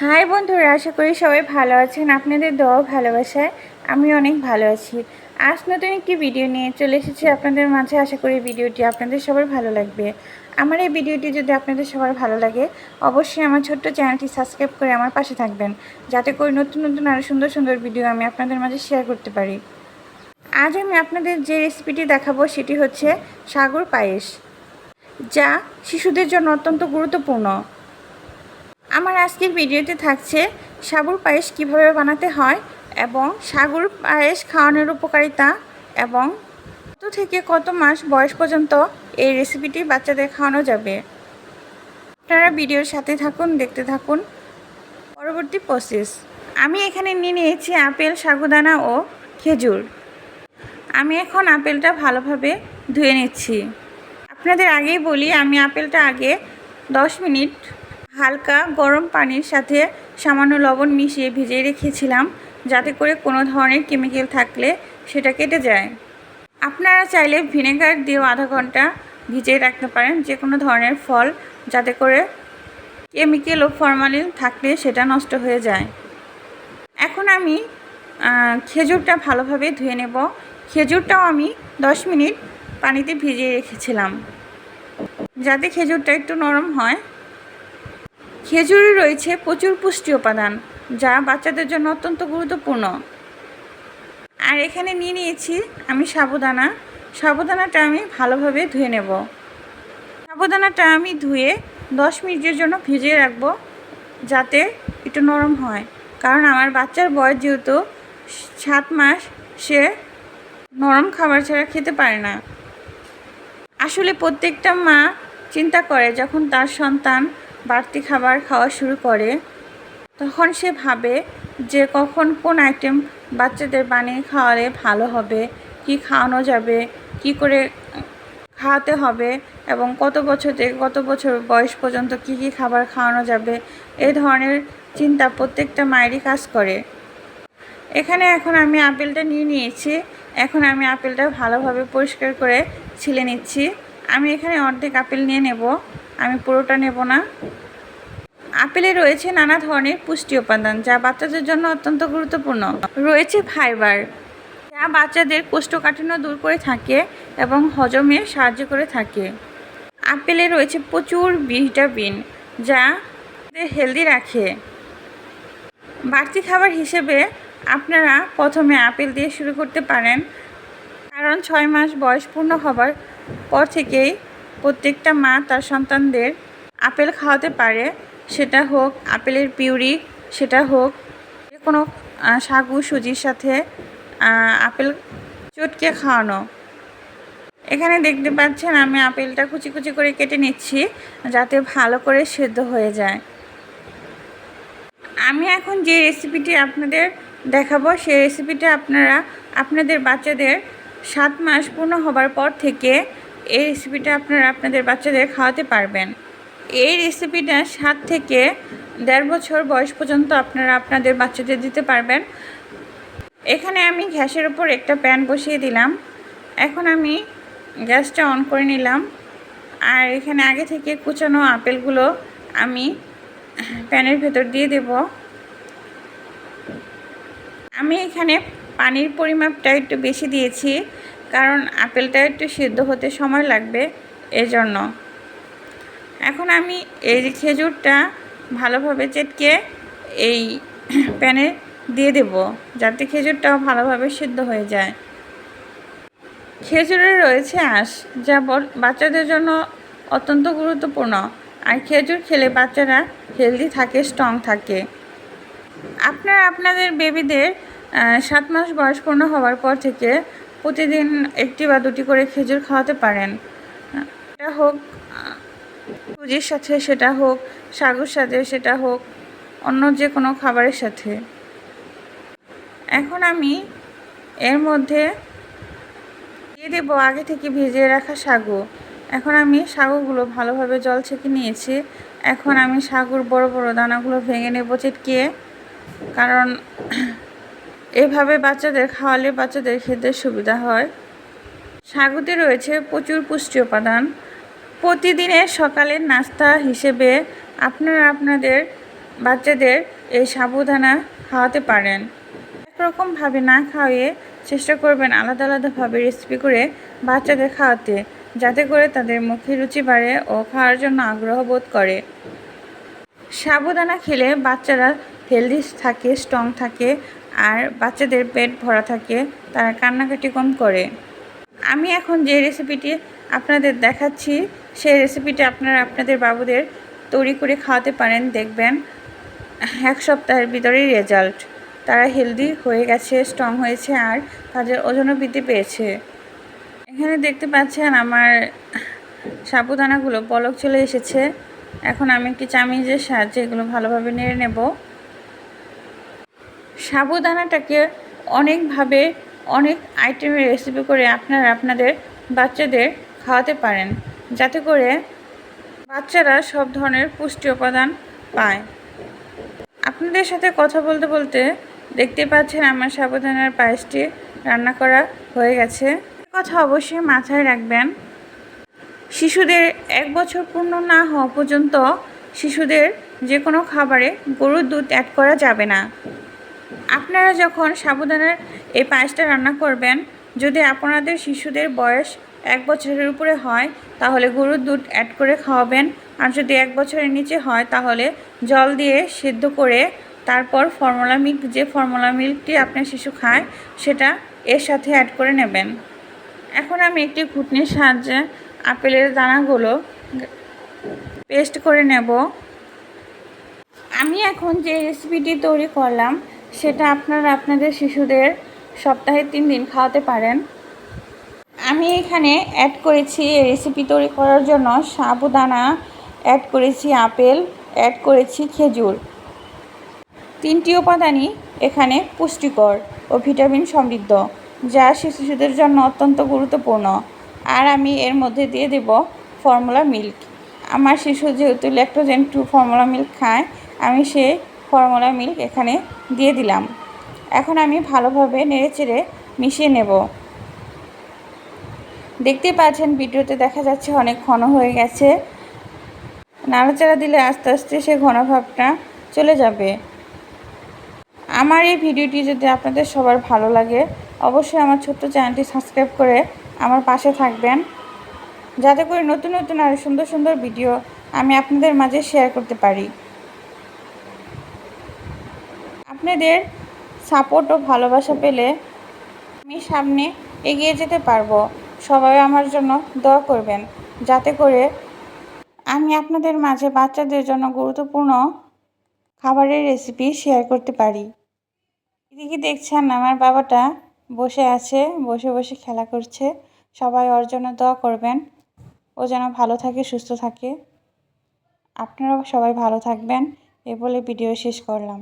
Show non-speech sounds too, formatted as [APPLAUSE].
High বন্ধুরা, আশা করি সবাই ভালো আছেন। আপনাদের দোয়া ভালোবাসায় আমি অনেক ভালো আছি। আজ নতুন একটি ভিডিও নিয়ে চলে এসেছি আপনাদের মাঝে। আশা করি ভিডিওটি আপনাদের সবার ভালো লাগবে। আমার এই ভিডিওটি যদি আপনাদের সবার ভালো লাগে, অবশ্যই আমার ছোট্ট চ্যানেলটি সাবস্ক্রাইব করে আমার পাশে থাকবেন। যাতে করে নতুন নতুন আরও সুন্দর সুন্দর ভিডিও আমি আপনাদের মাঝে শেয়ার করতে পারি। আজ আমি আপনাদের যে রেসিপিটি দেখাবো, সেটি হচ্ছে সাগর পায়েস, যা শিশুদের জন্য অত্যন্ত গুরুত্বপূর্ণ। আমার আজকের ভিডিওতে থাকছে সাগুর পায়েস কীভাবে বানাতে হয় এবং সাগুর পায়েস খাওয়ানোর উপকারিতা এবং কত থেকে কত মাস বয়স পর্যন্ত এই রেসিপিটি বাচ্চাদের খাওয়ানো যাবে। আপনারা ভিডিওর সাথে থাকুন, দেখতে থাকুন। পরবর্তী প্রসেস। আমি এখানে নিয়ে নিয়েছি আপেল, সাগুদানা ও খেজুর। আমি এখন আপেলটা ভালোভাবে ধুয়ে নিচ্ছি। আপনাদের আগেই বলি, আমি আপেলটা আগে দশ মিনিট হালকা গরম পানির সাথে সামান্য লবণ মিশিয়ে ভিজিয়ে রেখেছিলাম যাতে করে কোনো ধরনের কেমিক্যাল থাকলে সেটা কেটে যায়। আপনারা চাইলে ভিনেগার দিয়েও আধা ঘণ্টা ভিজিয়ে রাখতে পারেন যে কোনো ধরনের ফল যাতে করে কেমিক্যাল ও ফরমালিন থাকলে সেটা নষ্ট হয়ে যায়। এখন আমি খেজুরটা ভালোভাবে ধুয়ে নেব। খেজুরটাও আমি দশ মিনিট পানিতে ভিজিয়ে রেখেছিলাম। যাতে খেজুরটা একটু নরম হয়। খেজুরে রয়েছে প্রচুর পুষ্টি উপাদান, যা বাচ্চাদের জন্য অত্যন্ত গুরুত্বপূর্ণ। আর এখানে নিয়ে নিয়েছি আমি সাবুদানা। সাবুদানাটা আমি ভালোভাবে ধুয়ে নেব। সাবুদানাটা আমি ধুয়ে দশ মিনিটের জন্য ভিজিয়ে রাখব, যাতে একটু নরম হয়। কারণ আমার বাচ্চার বয়স যেহেতু সাত মাস, সে নরম খাবার ছাড়া খেতে পারে না। আসলে প্রত্যেকটা মা চিন্তা করে যখন তার সন্তান বাড়তি খাবার খাওয়া শুরু করে, তখন সে ভাবে যে কখন কোন আইটেম বাচ্চাদের বানিয়ে খাওয়ালে ভালো হবে, কি খাওয়ানো যাবে, কি করে খাওয়াতে হবে এবং কত বছর থেকে কত বছর বয়স পর্যন্ত কি কি খাবার খাওয়ানো যাবে এই ধরনের চিন্তা প্রত্যেকটা মায়েরই কাজ করে। এখানে এখন আমি আপেলটা নিয়ে নিয়েছি, এখন আমি আপেলটা ভালোভাবে পরিষ্কার করে ছিলে নিচ্ছি। আমি এখানে অর্ধেক আপেল নিয়ে নেব। আমি পুরোটা নেব না। আপেলে রয়েছে নানা ধরনের পুষ্টি উপাদান, যা বাচ্চাদের জন্য অত্যন্ত গুরুত্বপূর্ণ। রয়েছে ফাইবার, যা বাচ্চাদের কোষ্ঠকাঠিন্য দূর করে থাকে এবং হজমে সাহায্য করে থাকে। আপেলে রয়েছে প্রচুর ভিটামিন, যা হেলদি রাখে। বাড়তি খাবার হিসেবে আপনারা প্রথমে আপেল দিয়ে শুরু করতে পারেন, কারণ ছয় মাস বয়স পূর্ণ হবার পর থেকেই প্রত্যেকটা মা তার সন্তানদের আপেল খাওয়াতে পারে। সেটা হোক আপেলের পিউরি, সেটা হোক যে কোনো সাগু সুজির সাথে আপেল চটকে খাওয়ানো। এখানে দেখতে পাচ্ছেন আমি আপেলটা কুচি কুচি করে কেটে নিচ্ছি যাতে ভালো করে সেদ্ধ হয়ে যায়। আমি এখন যে রেসিপিটি আপনাদের দেখাবো, সেই রেসিপিটা আপনারা, আপনাদের বাচ্চাদের সাত মাস পূর্ণ হবার পর থেকে এই রেসিপিটা আপনারা আপনাদের বাচ্চাদের খাওয়াতে পারবেন। এই রেসিপিটা সাত থেকে দেড় বছর বয়স পর্যন্ত আপনারা আপনাদের বাচ্চাদের দিতে পারবেন। এখানে আমি গ্যাসের উপর একটা প্যান বসিয়ে দিলাম। এখন আমি গ্যাসটা অন করে নিলাম। আর এখানে আগে থেকে কুচানো আপেলগুলো আমি প্যানের ভেতর দিয়ে দেব। আমি এখানে পানির পরিমাপটা একটু বেশি দিয়েছি। কারণ আপেলটা একটু সিদ্ধ হতে সময় লাগবে, এজন্য। এখন আমি এই খেজুরটা ভালোভাবে চেটকে এই [CLEARS THROAT] প্যানে দিয়ে দেব, যাতে খেজুরটাও ভালোভাবে সিদ্ধ হয়ে যায়। খেজুরে রয়েছে আঁশ, যা বাচ্চাদের জন্য অত্যন্ত গুরুত্বপূর্ণ। আর খেজুর খেলে বাচ্চারা হেলদি থাকে স্ট্রং থাকে। আপনারা, আপনাদের বেবিদের সাত মাস বয়স পূর্ণ হওয়ার পর থেকে প্রতিদিন একটি বা দুটি করে খেজুর খাওয়াতে পারেন। এটা হোক, সুজির সাথে সেটা হোক, সাগুর সাথে সেটা হোক, অন্য যে কোনো খাবারের সাথে। এখন আমি এর মধ্যে দিয়ে দেবো আগে থেকে ভিজিয়ে রাখা সাগু। এখন আমি সাগুগুলো ভালোভাবে জল ছেঁকে নিয়েছি। এখন আমি সাগুর বড় বড় দানাগুলো ভেঙে নেব চেটকিয়ে কারণ এভাবে বাচ্চাদের খাওয়ালে বাচ্চাদের খেতে সুবিধা হয়। সাগুতে রয়েছে প্রচুর পুষ্টি উপাদান। প্রতিদিনের সকালের নাস্তা হিসেবে আপনারা আপনাদের বাচ্চাদের এই সাবুদানা খাওয়াতে পারেন। একরকমভাবে না খাওয়িয়ে চেষ্টা করবেন আলাদা আলাদাভাবে রেসিপি করে বাচ্চাদের খাওয়াতে, যাতে করে তাদের মুখে রুচি বাড়ে ও খাওয়ার জন্য আগ্রহ বোধ করে। সাবুদানা খেলে বাচ্চারা হেলদি থাকে স্ট্রং থাকে আর বাচ্চাদের পেট ভরা থাকে, তারা কান্নাকাটি কম করে। আমি এখন যে রেসিপিটি আপনাদের দেখাচ্ছি, সেই রেসিপিটি আপনারা আপনাদের বাবুদের তৈরি করে খাওয়াতে পারেন, দেখবেন এক সপ্তাহের ভিতরেই রেজাল্ট তারা হেলদি হয়ে গেছে স্ট্রং হয়েছে আর তাদের ওজনও বৃদ্ধি পেয়েছে। এখানে দেখতে পাচ্ছেন আমার সাবুদানাগুলো, পলক চলে এসেছে। এখন আমি একটি চামিজের সাহায্যে এগুলো ভালোভাবে নেড়ে নেব। সাবুদানাটাকে অনেকভাবে অনেক আইটেমের রেসিপি করে আপনারা আপনাদের বাচ্চাদের খাওয়াতে পারেন। যাতে করে বাচ্চারা সব ধরনের পুষ্টি উপাদান পায়। আপনাদের সাথে কথা বলতে বলতে দেখতে পাচ্ছেন আমার সাবুদানার পায়েসটি রান্না করা হয়ে গেছে। কথা অবশ্যই মাথায় রাখবেন। শিশুদের এক বছর পূর্ণ না হওয়া পর্যন্ত শিশুদের যে কোনো খাবারে গরুর দুধ অ্যাড করা যাবে না। আপনারা যখন সাবুদানার এই পায়েসটা রান্না করবেন, যদি আপনাদের শিশুদের বয়স এক বছরের উপরে হয়, তাহলে গরুর দুধ অ্যাড করে খাওয়াবেন। আর যদি এক বছরের নিচে হয়, তাহলে জল দিয়ে সিদ্ধ করে তারপর ফর্মুলা মিল্ক যে ফর্মুলা মিল্কটি আপনার শিশু খায়, সেটা এর সাথে অ্যাড করে নেবেন। এখন আমি একটি ঘুটনির সাহায্যে আপেলের দানাগুলো পেস্ট করে নেব। আমি এখন যে রেসিপিটি তৈরি করলাম সেটা আপনারা আপনাদের শিশুদের সপ্তাহে তিন দিন খাওয়াতে পারেন। আমি এখানে অ্যাড করেছি এই রেসিপি তৈরি করার জন্য সাবুদানা অ্যাড করেছি আপেল অ্যাড করেছি খেজুর। তিনটি উপাদানই এখানে পুষ্টিকর ও ভিটামিন সমৃদ্ধ, যা শিশুদের জন্য অত্যন্ত গুরুত্বপূর্ণ। আর আমি এর মধ্যে দিয়ে দেব ফর্মুলা মিল্ক আমার শিশু যেহেতু ল্যাক্টোজেন টু ফর্মুলা মিল্ক খায়, আমি সেই ফর্মুলা মিল্ক এখানে দিয়ে দিলাম। এখন আমি ভালোভাবে নেড়েচেড়ে মিশিয়ে নেব। দেখতে পাচ্ছেন, ভিডিওতে দেখা যাচ্ছে অনেক ঘন হয়ে গেছে। নাড়াচাড়া দিলে আস্তে আস্তে সে ঘনভাবটা চলে যাবে। আমার এই ভিডিওটি যদি আপনাদের সবার ভালো লাগে, অবশ্যই আমার ছোট্ট চ্যানেলটি সাবস্ক্রাইব করে আমার পাশে থাকবেন। যাতে করে নতুন নতুন আর সুন্দর সুন্দর ভিডিও আমি আপনাদের মাঝে শেয়ার করতে পারি। আপনাদের সাপোর্ট ও ভালোবাসা পেলে আমি সামনে এগিয়ে যেতে পারব। সবাই আমার জন্য দোয়া করবেন। যাতে করে আমি আপনাদের মাঝে বাচ্চাদের জন্য গুরুত্বপূর্ণ খাবারের রেসিপি শেয়ার করতে পারি। এদিকে দেখছেন আমার বাবাটা বসে আছে, বসে বসে খেলা করছে। সবাই ওর জন্য দোয়া করবেন। ও যেন ভালো থাকে, সুস্থ থাকে। আপনারাও সবাই ভালো থাকবেন। এ বলে ভিডিও শেষ করলাম।